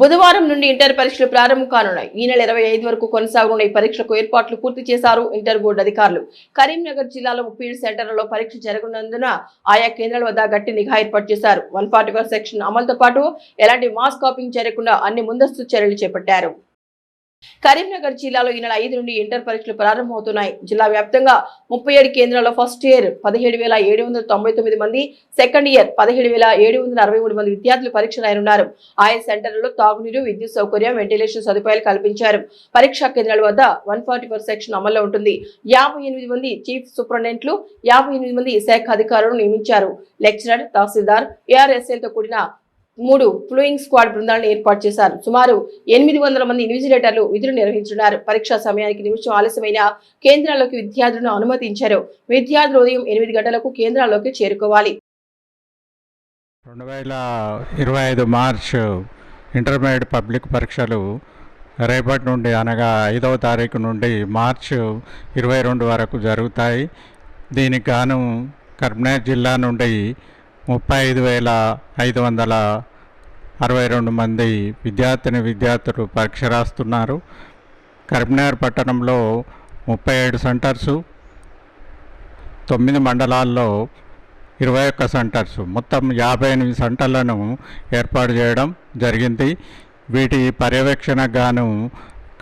బుధవారం నుండి ఇంటర్ పరీక్షలు ప్రారంభం కానున్నాయి. ఈ నెల ఇరవై ఐదు వరకు కొనసాగనున్న ఈ పరీక్షలకు ఏర్పాట్లు పూర్తి చేశారు ఇంటర్ బోర్డు అధికారులు. కరీంనగర్ జిల్లాలో ముప్పై ఏడు సెంటర్లలో పరీక్ష జరగనున్నందున ఆయా కేంద్రాల వద్ద గట్టి నిఘా ఏర్పాటు చేశారు. వన్ ఫార్టీ సెక్షన్ అమలుతో పాటు ఎలాంటి మాస్ కాపింగ్ జరగకుండా అన్ని ముందస్తు చర్యలు చేపట్టారు. కరీంనగర్ జిల్లాలో ఈ నెల ఐదు నుండి ఇంటర్ పరీక్షలు ప్రారంభమవుతున్నాయి. జిల్లా వ్యాప్తంగా ముప్పై ఏడు కేంద్రాల్లో ఫస్ట్ ఇయర్ పదిహేడు వేల ఏడు వందల తొంభై తొమ్మిది మంది సెకండ్ ఇయర్ పదిహేడు వేల ఏడు వందల అరవై మూడు మంది విద్యార్థులు పరీక్ష రాయనున్నారు. ఆయా సెంటర్లలో తాగునీరు విద్యుత్ సౌకర్యం వెంటిలేషన్ సదుపాయాలు కల్పించారు. పరీక్షా కేంద్రాల వద్ద వన్ ఫార్టీ సెక్షన్ అమల్లో ఉంటుంది. యాభై ఎనిమిది మంది చీఫ్ సూపరింటెండెంట్లు యాభై ఎనిమిది మంది శాఖ అధికారులను నియమించారు. లెక్చరర్ తహసీల్దార్ ఏఆర్ఎస్ఎల్తో కూడిన మూడు ఫ్లూయింగ్ స్క్వాడ్ బృందాలను ఏర్పాటు చేశారు. సుమారు ఎనిమిది వందల మంది ఇన్విజిలేటర్లు విధులు నిర్వహించున్నారు. పరీక్షా సమయానికి నిమిషం ఆలస్యమైన కేంద్రాల్లోకి విద్యార్థులను అనుమతించారు. విద్యార్థులు ఉదయం ఎనిమిది గంటలకు కేంద్రాల్లోకి చేరుకోవాలి. రెండు వేల ఇరవై ఐదు మార్చ్ ఇంటర్మీడియట్ పబ్లిక్ పరీక్షలు రేపటి నుండి అనగా ఐదవ తారీఖు నుండి మార్చ్ ఇరవై రెండు వరకు జరుగుతాయి. దీనికి గాను కరీంనగర్ జిల్లా నుండి ముప్పై ఐదు వేల ఐదు వందల అరవై రెండు మంది విద్యార్థిని విద్యార్థులు పరీక్ష రాస్తున్నారు. కరీంనగర్ పట్టణంలో ముప్పై ఏడు సెంటర్సు తొమ్మిది మండలాల్లో ఇరవై ఒక్క సెంటర్స్. మొత్తం యాభై ఎనిమిది సెంటర్లను ఏర్పాటు చేయడం జరిగింది. వీటి పర్యవేక్షణకు గాను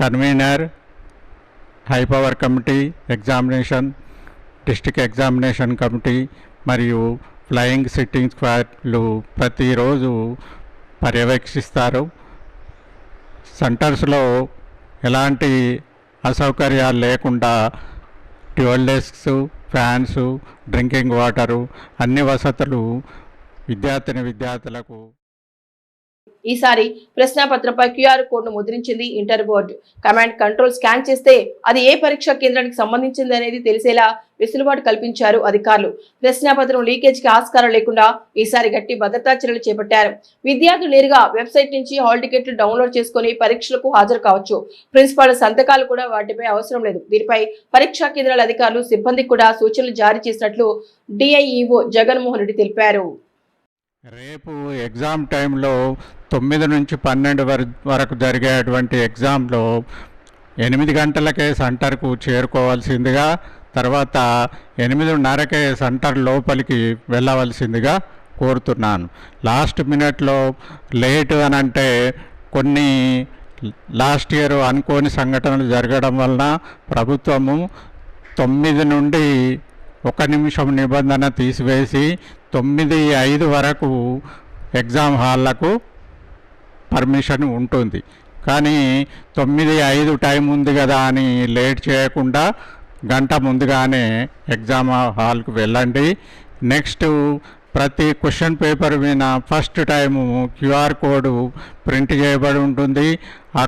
convener high power committee examination district examination committee మరియు ఫ్లయింగ్ సిట్టింగ్ స్క్వాడ్లు ప్రతిరోజు పర్యవేక్షిస్తారు. సెంటర్స్లో ఎలాంటి అసౌకర్యాలు లేకుండా tube desks fans drinking water అన్ని వసతులు విద్యార్థిని విద్యార్థులకు ఈసారి ప్రశ్నాపత్రంపై క్యూఆర్ కోడ్ను ముద్రించింది inter board. Command control scan చేస్తే అది ఏ పరీక్షా కేంద్రానికి సంబంధించింది అనేది తెలిసేలా వెసులుబాటు కల్పించారు అధికారులు. ప్రశ్నాపత్రం లీకేజ్కి ఆస్కారం లేకుండా ఈసారి గట్టి భద్రతా చర్యలు చేపట్టారు. విద్యార్థులు నేరుగా వెబ్సైట్ నుంచి హాల్ టికెట్లు డౌన్లోడ్ చేసుకుని పరీక్షలకు హాజరు కావచ్చు. ప్రిన్సిపాల్ సంతకాలు కూడా వాటిపై అవసరం లేదు. దీనిపై పరీక్షా కేంద్రాల అధికారులు సిబ్బందికి కూడా సూచనలు జారీ చేసినట్లు డిఐఈఓ జగన్మోహన్ రెడ్డి తెలిపారు. రేపు ఎగ్జామ్ టైంలో తొమ్మిది నుంచి పన్నెండు వర వరకు జరిగేటువంటి ఎగ్జామ్లో ఎనిమిది గంటలకే సెంటర్కు చేరుకోవాల్సిందిగా తర్వాత ఎనిమిదిన్నరకే సెంటర్ లోపలికి వెళ్ళవలసిందిగా కోరుతున్నాను. లాస్ట్ మినిట్లో లేట్ అని అంటే కొన్ని లాస్ట్ ఇయర్ అనుకోని సంఘటనలు జరగడం వలన ప్రభుత్వము తొమ్మిది నుండి ఒక నిమిషం నిబంధన తీసివేసి తొమ్మిది ఐదు వరకు ఎగ్జామ్ హాల్లకు పర్మిషన్ ఉంటుంది. కానీ తొమ్మిది ఐదు టైం ఉంది కదా అని లేట్ చేయకుండా గంట ముందుగానే ఎగ్జామ్ హాల్కు వెళ్ళండి. నెక్స్ట్ ప్రతి క్వశ్చన్ పేపర్ మీద first time QR code print చేయబడి ఉంటుంది. ఆ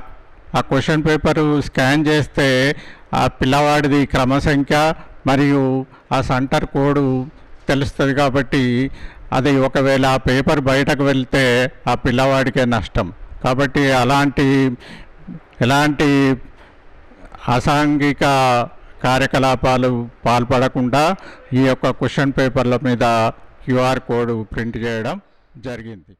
ఆ క్వశ్చన్ పేపర్ స్కాన్ చేస్తే ఆ పిల్లవాడిది క్రమసంఖ్య మరియు ఆ సెంటర్ కోడ్ తెలుస్తుంది కాబట్టి అది ఒకవేళ ఆ పేపర్ బయటకు వెళ్తే ఆ పిల్లవాడికే నష్టం. కాబట్టి అలాంటి ఎలాంటి అసాంఘిక కార్యకలాపాలు పాల్పడకుండా ఈ యొక్క క్వశ్చన్ పేపర్ల మీద క్యూఆర్ కోడ్ ప్రింట్ చేయడం జరిగింది.